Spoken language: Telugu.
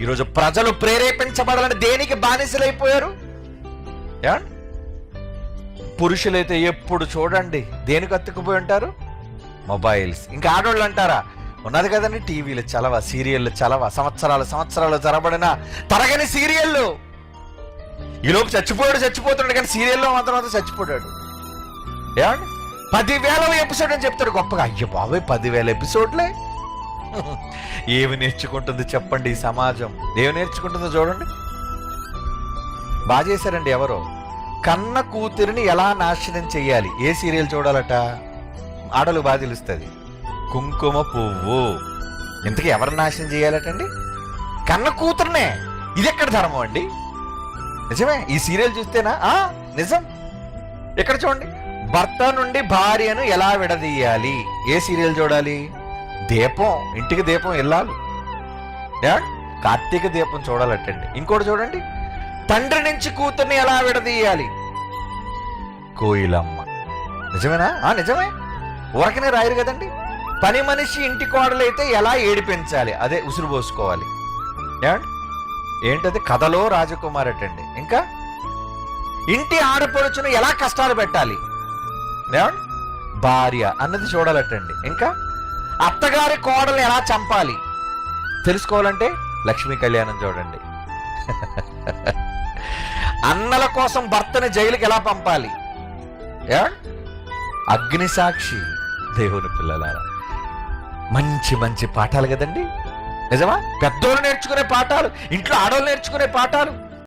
ఈరోజు ప్రజలు ప్రేరేపించబడాలని దేనికి బానిసలైపోయారు? పురుషులైతే ఎప్పుడు చూడండి దేనికి అత్తుకుపోయి ఉంటారు? మొబైల్స్. ఇంకా ఆడవాళ్ళు అంటారా ఉన్నది కదండి టీవీలు చలవ సీరియళ్ళు చలవ సంవత్సరాలు సంవత్సరాలు జరబడిన తరగని సీరియళ్ళు. ఈలోపు చచ్చిపోయాడు చచ్చిపోతున్నాడు కానీ సీరియల్లో మాత్రం మాత్రం చచ్చిపోయాడు. ఏమండి? పదివేల ఎపిసోడ్ అని చెప్తాడు గొప్పగా. అయ్యో బాబాయ్ పదివేల ఎపిసోడ్లే. ఏమి నేర్చుకుంటుంది చెప్పండి ఈ సమాజం? ఏమి నేర్చుకుంటుందో చూడండి. బాగా చేశారండి ఎవరో. కన్న కూతురిని ఎలా నాశనం చేయాలి? ఏ సీరియల్ చూడాలట? ఆడలు బాగా తెలుస్తుంది. కుంకుమ పువ్వు. ఇంతకీ ఎవరు నాశనం చేయాలటండి? కన్న కూతురునే. ఇది ఎక్కడ ధర్మం అండి? నిజమే? ఈ సీరియల్ చూస్తేనా? ఆ నిజం. ఇక్కడ చూడండి. భర్త నుండి భార్యను ఎలా విడదీయాలి? ఏ సీరియల్ చూడాలి? దీపం ఇంటికి దీపం వెళ్ళాలి కార్తీక దీపం చూడాలటండి. ఇంకోటి చూడండి. తండ్రి నుంచి కూతుర్ని ఎలా విడదీయాలి? కోయిలమ్మ. నిజమేనా? ఆ నిజమే. ఊరకనే రాయరు కదండి. పని మనిషి ఇంటి కోడలైతే ఎలా ఏడిపించాలి? అదే ఉసురు పోసుకోవాలి. ఏంటది? కథలో రాజకుమార్ అటండి ఇంకా? ఇంటి ఆడపడుచును ఎలా కష్టాలు పెట్టాలి? భార్య అన్నది చూడాలటండి. ఇంకా? అత్తగారి కోడలు ఎలా చంపాలి? తెలుసుకోవాలంటే లక్ష్మీ కళ్యాణం చూడండి. అన్నల కోసం భర్తని జైలుకి ఎలా పంపాలి? అగ్నిసాక్షి అగ్ని సాక్షి దేవుని పిల్లలారా. మంచి మంచి పాఠాలు కదండి? నిజమా? పెద్దోళ్ళు నేర్చుకునే పాఠాలు ఇంట్లో ఆడవాళ్ళు నేర్చుకునే పాఠాలు.